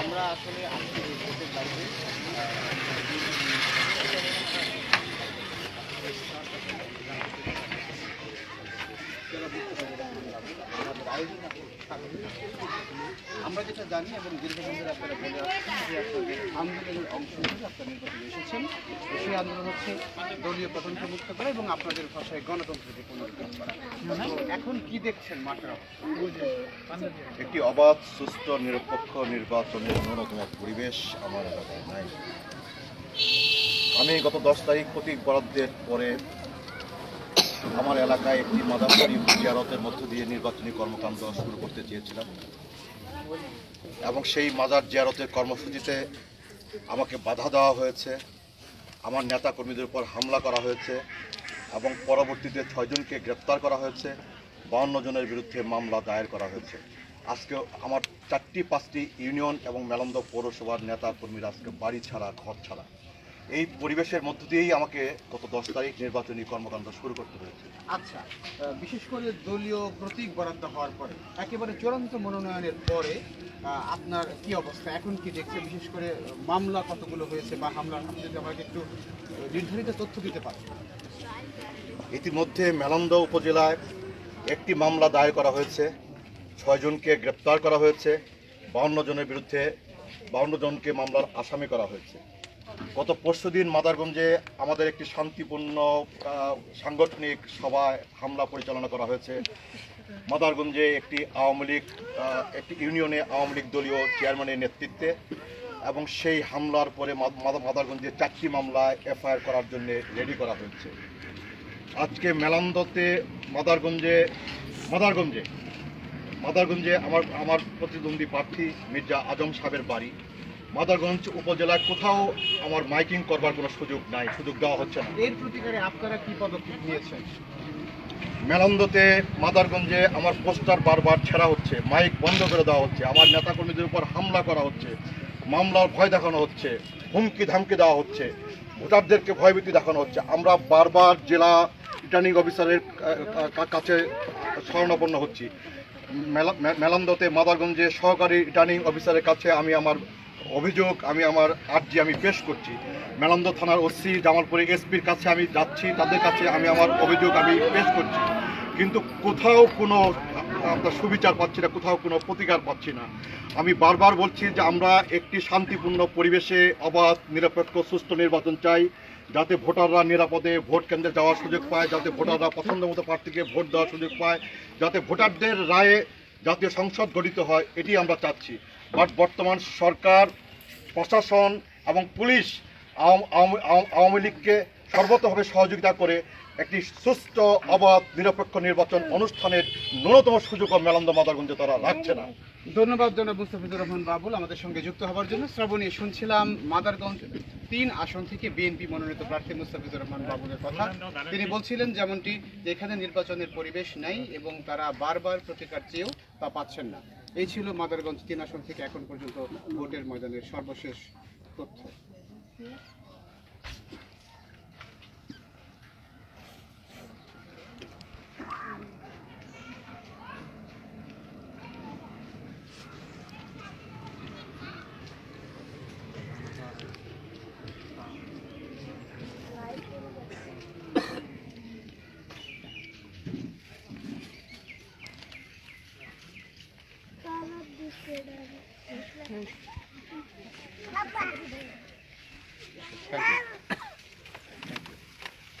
আমরা আসলে আমরা যেটা জানি এবং দীর্ঘদিন ধরে আপনারা বলে আন্দোলনের অংশ হিসেবে আপনারা নির্বাচনে এসেছেন। সেই আন্দোলন হচ্ছে দলীয় প্রথমকে মুক্ত করা এবং আপনাদের ভাষায় গণতন্ত্রকে পুনরুদ্ধার করা। এখন কি দেখছেন মাঠের একটি অবাধ, সুস্থ, নিরপেক্ষ নির্বাচনের ন্যূনতম পরিবেশ আমার এলাকায় নাই। আমি গত দশ তারিখ প্রতীক বরাদ্দের পরে আমার এলাকায় একটি মাদারবাড়ি জিয়ারতের মধ্য দিয়ে নির্বাচনী কর্মকাণ্ড শুরু করতে চেয়েছিলাম। এবং সেই মাজার জিয়ারতের কর্মসূচিতে আমাকে বাধা দেওয়া হয়েছে, আমার নেতা কর্মীদের উপর হামলা করা হয়েছে এবং পরবর্তীতে ছয়জনকে গ্রেপ্তার করা হয়েছে, বাউন্ন জনের বিরুদ্ধে মামলা দায়ের করা হয়েছে। আজকে আমার চারটি, পাঁচটি ইউনিয়ন এবং মেলন্দ পৌরসভার নেতা কর্মীরা আজকে বাড়ি ছাড়া, ঘর ছাড়া। এই পরিবেশের মধ্য দিয়েই আমাকে গত দশ তারিখ নির্বাচনী কর্মকাণ্ড শুরু করতে হয়েছে। আচ্ছা বিশেষ করে দলীয় প্রতীক বরাদ্দ হওয়ার পরে একেবারে চূড়ান্ত মনোনয়নের পরে আপনার কি অবস্থা? এখন কি দেখছে? বিশেষ করে মামলা কতগুলো হয়েছে বা হামলা আপনি যদি আমাকে একটু নির্ধারিত তথ্য দিতে পারেন। ইতিমধ্যে মেলন্দ উপজেলায় একটি মামলা দায়ের করা হয়েছে। ছয়জনকে গ্রেপ্তার করা হয়েছে। বাউন্ন জনের বিরুদ্ধে বাউন্ন জনকে মামলার আসামি করা হয়েছে। গত পরশুদিন মাদারগঞ্জে আমাদের একটি শান্তিপূর্ণ সাংগঠনিক সভায় হামলা পরিচালনা করা হয়েছে। মাদারগঞ্জে একটি আওয়ামী লীগ একটি ইউনিয়নে আওয়ামী লীগ দলীয় চেয়ারম্যানের নেতৃত্বে এবং সেই হামলার পরে মাদ- মাদ- মাদারগঞ্জে চারটি মামলায় এফআইআর করার জন্য রেডি করা হয়েছে। আজকে মেলান্দতে মাদারগঞ্জে মাদারগঞ্জে মাদারগঞ্জে আমার আমার প্রতিদ্বন্দ্বী প্রার্থী মির্জা আজম সাহেবের বাড়ি। মাদারগঞ্জ উপজেলায় কোথাও আমার মাইকিং করবার কোনো সুযোগ নাই সুযোগ দেওয়া হচ্ছে না। এর প্রতিকারে আপনারা কি পদক্ষেপ নিয়েছেন? মেলান্দতে মাদারগঞ্জে আমার পোস্টার বারবার ছেঁড়া হচ্ছে মাইক বন্ধ করে দেওয়া হচ্ছে আমার নেতাকর্মীদের উপর হামলা করা হচ্ছে মামলার ভয় দেখানো হচ্ছে হুমকি ধামকি দেওয়া হচ্ছে ভোটারদেরকে ভয়ভীতি দেখানো হচ্ছে। আমরা বারবার জেলা রিটার্নিং অফিসারের কাছে শরণাপন্ন হচ্ছি। মেলা- মেলান্দতে মাদারগঞ্জে সহকারী রিটার্নিং অফিসারের কাছে আমি আমার অভিযোগ আমি আমার আর্জি আমি পেশ করছি। মেলান্দ থানার ওসি জামালপুরে এসপির কাছে আমি যাচ্ছি, তাদের কাছে আমি আমার অভিযোগ আমি পেশ করছি। কিন্তু কোথাও কোনো আপনার সুবিচার পাচ্ছি না, কোথাও কোনো প্রতিকার পাচ্ছি না। আমি বারবার বলছি যে আমরা একটি শান্তিপূর্ণ পরিবেশে অবাধ, নিরপেক্ষ সুস্থ নির্বাচন চাই, যাতে ভোটাররা নিরাপদে ভোট কেন্দ্রে যাওয়ার সুযোগ পায়, যাতে ভোটাররা পছন্দ মতো প্রার্থীকে ভোট দেওয়ার সুযোগ পায়, যাতে ভোটারদের রায়ে জাতীয় সংসদ গঠিত হয়, এটি আমরা চাচ্ছি। বর্তমান সরকার, প্রশাসন এবং পুলিশ আওয়াম- লীগকে সর্বতভাবে সহযোগিতা করে একটি সুষ্ঠু, অবাধ, নিরপেক্ষ নির্বাচন অনুষ্ঠানের ন্যূনতম সুযোগও মেলান্দ মাদারগঞ্জে তারা রাখছে না। ধন্যবাদ জনাব মুস্তাফিজুর রহমান বাবুল আমাদের সঙ্গে যুক্ত হওয়ার জন্য। শ্রাবণী শুনছিলাম মাদারগঞ্জ তিন আসন থেকে বিএনপি মনোনীত প্রার্থী মুস্তাফিজুর রহমান বাবুলের কথা। তিনি বলছিলেন যেমনটি এখানে নির্বাচনের পরিবেশ নাই এবং তারা বারবার প্রতিকার চেয়েও তা পাচ্ছেন না। এই ছিল মাদারগঞ্জ তিন আসন থেকে এখন পর্যন্ত ভোটের ময়দানের সর্বশেষ তথ্য।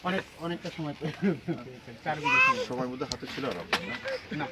অনেক অনেকটা সময়। সময় মধ্যে হাতে ছিল আর না